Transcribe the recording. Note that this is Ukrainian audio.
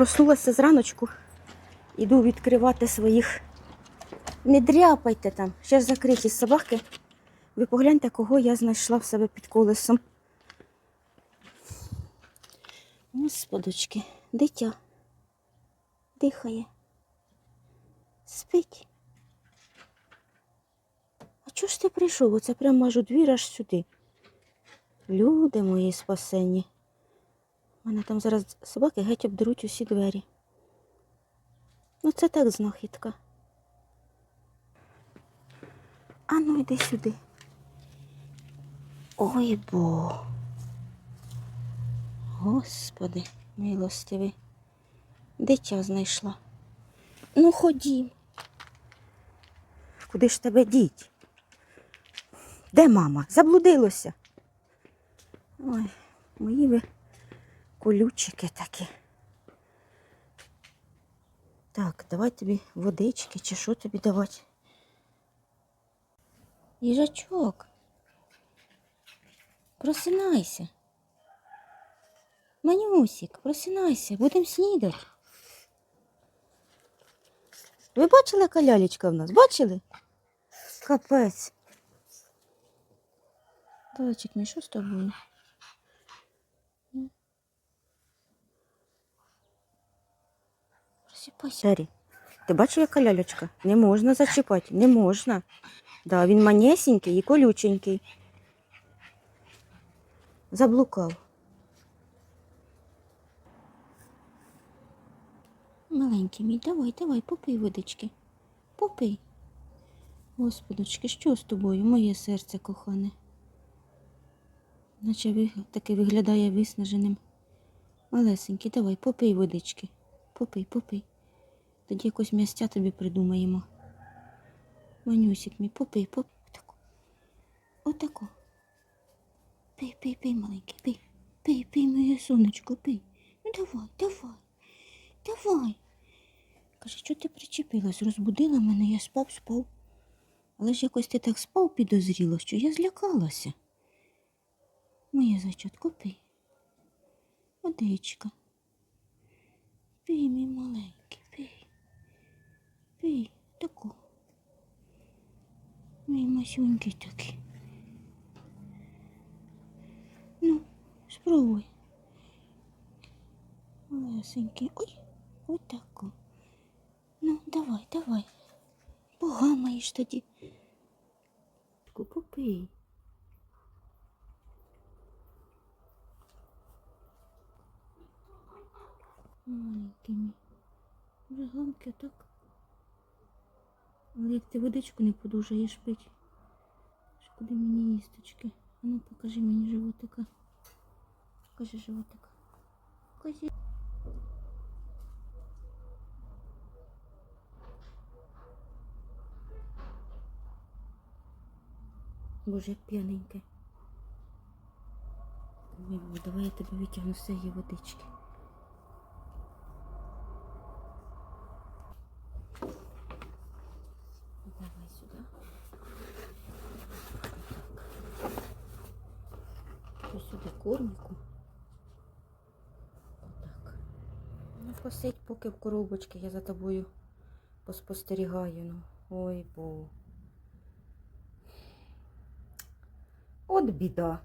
Проснулася зраночку, іду відкривати своїх. Не дряпайте там, ще ж закриті собаки. Ви погляньте, кого я знайшла в себе під колесом. Господочки, дитя дихає, спить. А чого ж ти прийшов? Оце прямо аж у двір аж сюди. Люди мої спасені. Мене там зараз собаки геть обдеруть усі двері. Ну, це так знахідка. А ну йди сюди. Ой бо. Господи, милостивий. Дитя знайшла. Ну, ходім. Куди ж тебе діть? Де мама? Заблудилося. Ой, мої ви колючики такі. Так, давай тобі водички чи що тобі давати? Їжачок. Просинайся. Манюсік, просинайся, будемо снідати. Ви бачили, яка лялечка в нас? Бачили? Капець. Давайчик, мій, що з тобою? Просипайся. Дарі, ти бачив, яка лялечка? Не можна зачіпати, не можна. Да, він манесенький і колюченький. Заблукав. Маленький мій, давай, давай, попий водички. Попий. Господочки, що з тобою, моє серце кохане? Наче таки виглядає виснаженим. Малесенький, давай, попий водички. Попий, попий. Тоді якось м'ястя тобі придумаємо. Манюсик мій, попий, попий. Отако. Отако. Пий, пий, пий, маленький, пий. Пий, пий, моє сонечко, пий. Ну давай, давай. Давай. Каже, що ти причепилась? Розбудила мене, я спав, спав. Але ж якось ти так спав підозріло, що я злякалася. Моє зайчатко, пий. Водичка. Пий, мій маленький. Пий, таку. Мій масюнький такий. Ну, спробуй. Малесенький. Ой, отако. Ну, давай, давай. Погамаєш тоді. Попий. Маленький мій. Вже гамки так. Але як ти водичку не подужаєш пить. Шкоди мені їсточки. Ну покажи мені животика. Покажи животика. Покажи. Боже, як п'яненьке. Давай я тебе витягну з цієї водички. Давай сюди. Ось сюди кормику. Отак. Ну, посидь, поки в коробочці я за тобою поспостерігаю. Ну. Ой, бо. От біда.